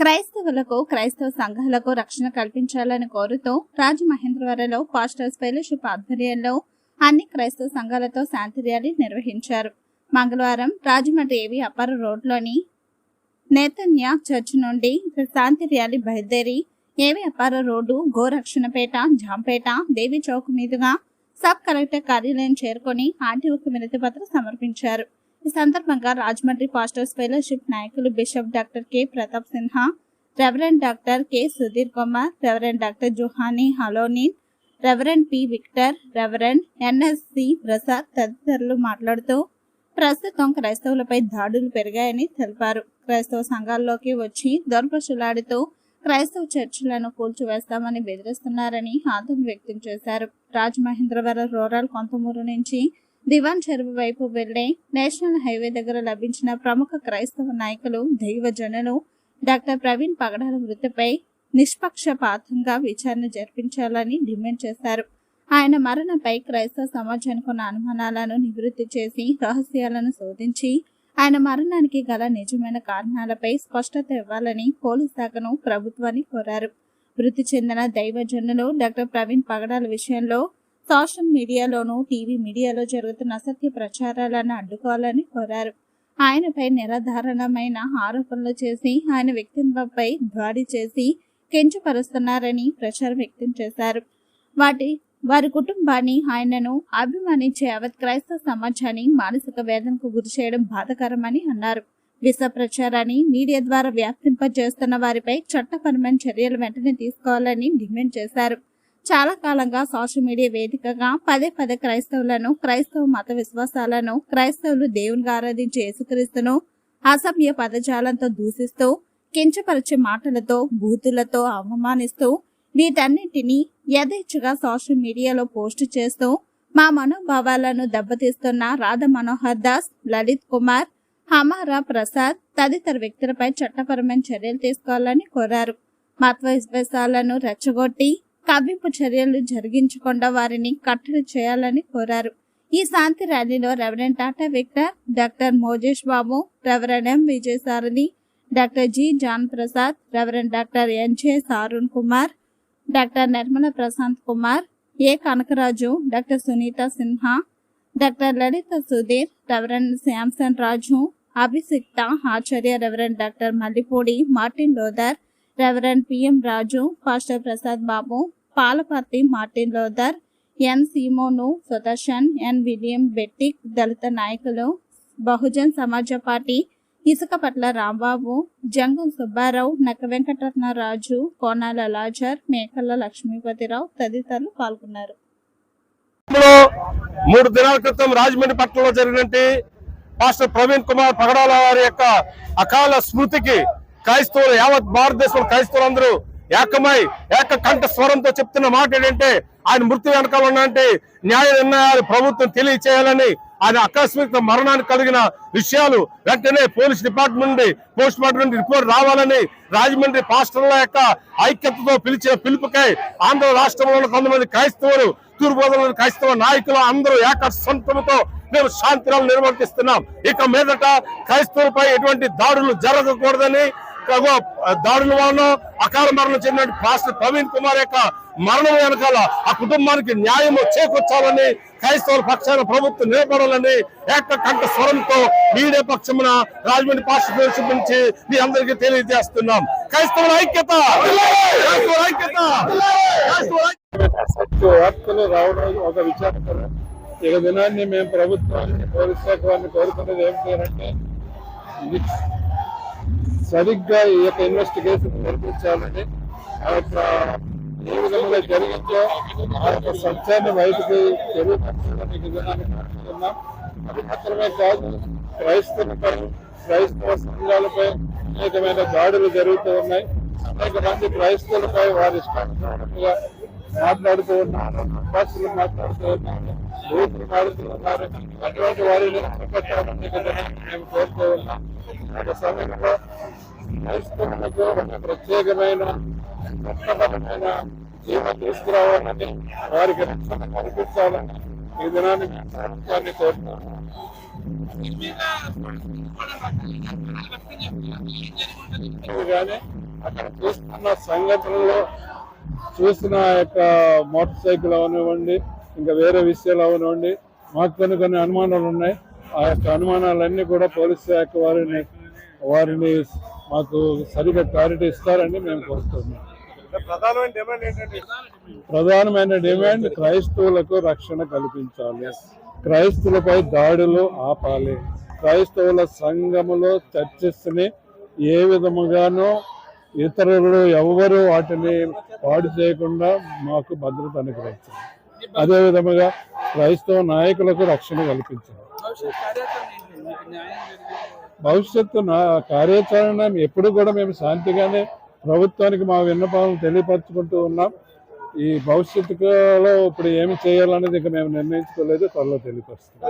క్రైస్తవులకు క్రైస్తవ సంఘాలకు రక్షణ కల్పించాలని కోరుతూ రాజమహేంద్రవరంలో పాస్టర్స్ ఫెలోషిప్ ఆధ్వర్యంలో అన్ని క్రైస్తవ సంఘాలతో శాంతి ర్యాలీ నిర్వహించారు. మంగళవారం రాజమండ్రి ఏవి అప్పర్ రోడ్లోని నేతన్య చర్చ్ నుండి శాంతి ర్యాలీ బయలుదేరి ఏవి అప్పార రోడ్డు గోరక్షణపేట జాంపేట దేవి చౌక్ మీదుగా సబ్ కలెక్టర్ కార్యాలయం చేరుకొని ఆర్టీఓకి వినతి పత్రం సమర్పించారు. ఈ సందర్భంగా రాజమండ్రి పాస్టర్స్ ఫెలోషిప్ నాయకులు bishop doctor K Pratap Sinha reverend doctor K Sudheer Kumar reverend doctor Juhani Halonen reverend P Victor reverend NSC Prasad తదితరులు మాట్లాడుతూ ప్రస్తుతం క్రైస్తవులపై దాడులు పెరిగాయని తెలిపారు. క్రైస్తవ సంఘాల్లోకి వచ్చి దొరపశులాడుతూ క్రైస్తవ చర్చిలను కూల్చివేస్తామని బెదిరిస్తున్నారని ఆందోళన వ్యక్తం చేశారు. రాజమహేంద్రవరం రూరల్ కొంతమూరు నుంచి దివాన్ చెరువు వైపు వెళ్ళే నేషనల్ హైవే దగ్గర లభించిన ప్రముఖ క్రైస్తవ నాయకులు దైవజనులు డాక్టర్ ప్రవీణ్ పగడాల మృతిపై నిష్పక్షపాతంగా విచారణ జరిపించాలని డిమాండ్ చేశారు. ఆయన మరణపై క్రైస్తవ సమాజానికి ఉన్న అనుమానాలను నివృత్తి చేసి రహస్యాలను శోధించి ఆయన మరణానికి గల నిజమైన కారణాలపై స్పష్టత ఇవ్వాలని పోలీస్ శాఖను ప్రభుత్వాన్ని కోరారు. మృతి చెందిన దైవజనులు డాక్టర్ ప్రవీణ్ పగడాల విషయంలో సోషల్ మీడియాలోనూ టీవీ మీడియాలో జరుగుతున్న అసత్య ప్రచారాలను అడ్డుకోవాలని కోరారు. ఆయనపై నిరాధారణమైన ఆరోపణలు చేసి ఆయన వ్యక్తిత్వంపై దాడి చేసి కించపరుస్తున్నారని ప్రచారం వ్యక్తం చేశారు. వాటి వారి కుటుంబాన్ని ఆయనను అభిమానించే యావత్ క్రైస్తవ సమాజాన్ని మానసిక వేదనకు గురి చేయడం బాధకరమని అన్నారు. విష ప్రచారాన్ని మీడియా ద్వారా వ్యాప్తింపజేస్తున్న వారిపై చట్టపరమైన చర్యలు వెంటనే తీసుకోవాలని డిమాండ్ చేశారు. చాలా కాలంగా సోషల్ మీడియా వేదికగా పదే పదే క్రైస్తవులను క్రైస్తవ మత విశ్వాసాలను క్రైస్తవులు దేవునిగా ఆరాధించే యేసుక్రీస్తును అసభ్య పదజాలంతో దూషిస్తూ కించపరిచే మాటలతో బూతులతో అవమానిస్తూ వీటన్నిటినీ యథేచ్ఛగా సోషల్ మీడియాలో పోస్ట్ చేస్తూ మా మనోభావాలను దెబ్బతీస్తున్న రాధ మనోహర్ దాస్ లలిత్ కుమార్ హమారా ప్రసాద్ తదితర వ్యక్తులపై చట్టపరమైన చర్యలు తీసుకోవాలని కోరారు. మత విశ్వాసాలను రెచ్చగొట్టి కవ్వింపు చర్యలు జరిగించకుండా వారిని కట్టడి చేయాలని కోరారు. ఈ శాంతి ర్యాలీలో reverend Tata Victor doctor Mojesh Babu reverend M Vijayasarathi doctor G John Prasad reverend doctor NJ Sarun Kumar doctor Nirmala Prashanth Kumar A Kanakaraju doctor Sunitha Sinha doctor Lalitha Sudheer reverend Samson Raju Abhishikta Acharya reverend doctor Mallipudi Martin Luther reverend PM Raju pastor Prasad Babu Palaparthi Martin Luther N Simon Sudarshan N William బెట్టిక్ దళిత నాయకులు Bahujan Samaj party Isukapatla Rambabu Jangam Subbarao Nakka Venkataratnaraju Konala Lazar మేకల లక్ష్మీపతిరావు తదితరులు పాల్గొన్నారు. మూడు దినాల క్రితం రాజమండ్రి పట్టణంలో జరిగినట్టు పాస్టర్ ప్రవీణ్ కుమార్ పగడాల వారి యొక్క అకాల స్మృతికి క్రైస్తవులు యావత్ భారతదేశంలో క్రైస్తవులందరూ ఏకమై ఏక కంఠ స్వరంతో చెప్తున్న మాట ఏంటంటే ఆయన మృత్యు వెనకాల ఉన్నంటే న్యాయ నిర్ణయాలు ప్రభుత్వం తెలియచేయాలని ఆయన ఆకస్మిక మరణానికి కలిగిన విషయాలు వెంటనే పోలీస్ డిపార్ట్మెంట్ నుండి పోస్ట్ మార్టం నుండి రిపోర్ట్ రావాలని రాజమండ్రి పాస్టర్ల యొక్క ఐక్యతతో పిలిచే పిలుపుకై ఆంధ్ర రాష్ట్రంలో కొంతమంది క్రైస్తవులు తూర్పుగోదావరి క్రైస్తవ నాయకులు అందరూ ఏక సొంతంతో మేము శాంతిరాలు నిర్వర్తిస్తున్నాం. ఇక మీదట క్రైస్తవులపై ఎటువంటి దాడులు జరగకూడదని దాడుల వలన అకాల మరణం చెందిన పాస్టర్ ప్రవీణ్ కుమార్ యొక్క మరణం వెనకాల ఆ కుటుంబానికి న్యాయం చేకూర్చాలని క్రైస్తవుల పక్షాన ప్రభుత్వం నిలబడాలని ఏక కంఠ స్వరంతో మీడియా పక్షమున రాజమండ్రి పాస్టర్ ఫెలోషిప్ నుంచి మీ అందరికీ తెలియజేస్తున్నాం. క్రైస్తవుల ఐక్యత! ఐక్యత! వార్తలు రావడం ఒక విచారకరం. ఇక దినాన్ని మేము ప్రభుత్వాన్ని పోలీస్ శాఖ వారిని కోరుకున్నది ఏమిటంటే అంటే సరిగ్గా ఈ యొక్క ఇన్వెస్టిగేషన్ జరిపించాలని ఆ యొక్క ఏ విధంగా జరిగిందో ఆ యొక్క సత్యాన్ని బయటకు తెలియపరచాలని ఈ దినాన్ని కోరుకుంటున్నాం అది మాత్రమే కాదు క్రైస్తవులపై క్రైస్తవ సంఘాలపై అనేకమైన దాడులు జరుగుతూ ఉన్నాయి. అనేక మంది క్రైస్తవులపై వారి ఇష్టానుసారంగా మాట్లాడుతూ ఉన్నారు. బస్సులు మాట్లాడుతూ ఉన్నారు. బూతులు మాడుతూ ఉన్నారు. అటువంటి వారిని అరికట్టాలని కదా మేము కోరుతూ ఉన్నాం. ఒక సమయంలో క్రైస్తవులకు ఒక ప్రత్యేకమైన చట్టపరమైన జీవన తీసుకురావాలని వారికి రక్షణ కల్పించాలని ఈ దినాన్ని ప్రభుత్వాన్ని కోరుతున్నాం. కానీ అక్కడ చూస్తున్న సంఘటనలో చూసిన యొక్క మోటార్ సైకిల్ అవనివ్వండి ఇంకా వేరే విషయాలు అవనివ్వండి మాకు కొన్ని కొన్ని అనుమానాలు ఉన్నాయి. ఆ యొక్క అనుమానాలన్నీ కూడా పోలీస్ శాఖ వారిని వారిని మాకు సరిగా క్లారిటీ ఇస్తారని మేము కోరుతున్నాం. ప్రధానమైన డిమాండ్ ఏంటంటే ప్రధానమైన డిమాండ్ క్రైస్తవులకు రక్షణ కల్పించాలి. క్రైస్తవులపై దాడులు ఆపాలి. క్రైస్తవుల సంఘములో చర్చిస్ని ఏ విధముగానూ ఇతరులు ఎవరు వాటిని పాడు చేయకుండా మాకు భద్రత అనుగ్రహించాలి. అదే విధముగా క్రైస్తవ నాయకులకు రక్షణ కల్పించాలి. భవిష్యత్తు నా కార్యాచరణ ఎప్పుడు కూడా మేము శాంతిగానే ప్రభుత్వానికి మా విన్నపాలను తెలియపరచుకుంటూ ఉన్నాం. ఈ భవిష్యత్తులో ఇప్పుడు ఏమి చేయాలనేది ఇక మేము నిర్ణయించుకోలేదు త్వరలో తెలియపరుస్తాం.